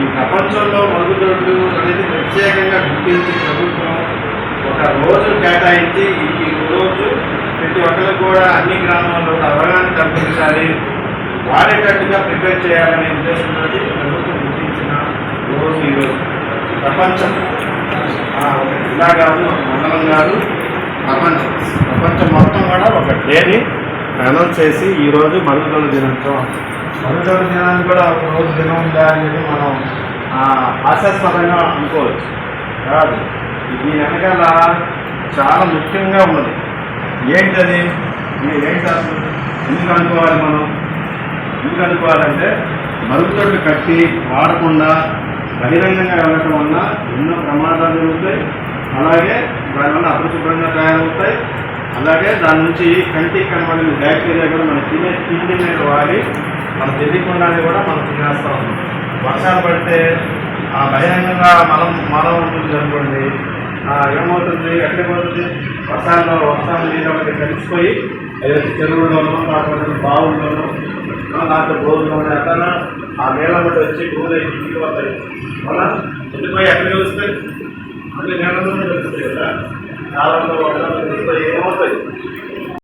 ఈ ప్రపంచంలో మరుగుదొడ్లు అనేది ప్రత్యేకంగా గుర్తించి ప్రభుత్వం ఒక రోజు కేటాయించి ఈ రోజు ప్రతి ఒక్కరికి కూడా అన్ని గ్రామాల్లో అవగాహన కల్పించాలి. వాడేటట్టుగా ప్రిపేర్ చేయాలనే ఉద్దేశంతో ప్రభుత్వం గుర్తించిన రోజు ఈరోజు ప్రపంచం. ఒక జిల్లా కాదు ఒక మండలం కాదు ప్రపంచం. ప్రపంచం మొత్తం కూడా ఒక డేని అనౌన్స్ చేసి ఈరోజు మరుగుదొడ్ల దినోత్సవం మరుగుదొడ్ల దినాన్ని కూడా ఒక రోజు దినం ఉందా అనేది మనం ఆశాస్పదంగా అనుకోవచ్చు. కాదు దీని వెనకాల చాలా ముఖ్యంగా ఉన్నది. ఏంటది? మీరు ఏంటి అసలు? ఎందుకు అనుకోవాలి మనం? ఎందుకు అనుకోవాలంటే మరుగుదొడ్లు కట్టి వాడకుండా బహిరంగంగా వెళ్ళటం వల్ల ఎన్నో ప్రమాదాలు జరుగుతాయి. అలాగే దానివల్ల అపరిశుభ్రంగా తయారవుతాయి. అలాగే దాని నుంచి కంటికి కనబడిన బ్యాక్టీరియా కూడా మన తినే తిండి మీద వాడి మనం తెలియకుండానే కూడా మనం తినేస్తూ ఉన్నాం. వర్షాలు పడితే ఆ బహిరంగంగా మలం మలం ఉంటుంది అనుకోండి ఏమవుతుంది ఏమవుతుంది ఎట్లయిపోతుంది వర్షాల్లో వర్షాలు నీళ్ళు ఒకటి కలిసిపోయి ఏదైతే చెరువుల్లోనూ లేకపోతే బావుల్లోనూ దాంట్లో బోర్లోనూ ఎక్కడ ఆ నీళ్ళ బట్టి వచ్చి భూమి ఇంటికి వస్తాయి అవునా? వెళ్ళిపోయి ఎక్కడ కలుస్తాయి అన్ని నీళ్ళలోనే కలుస్తాయి కదా. నాలుగు ఏమవుతుంది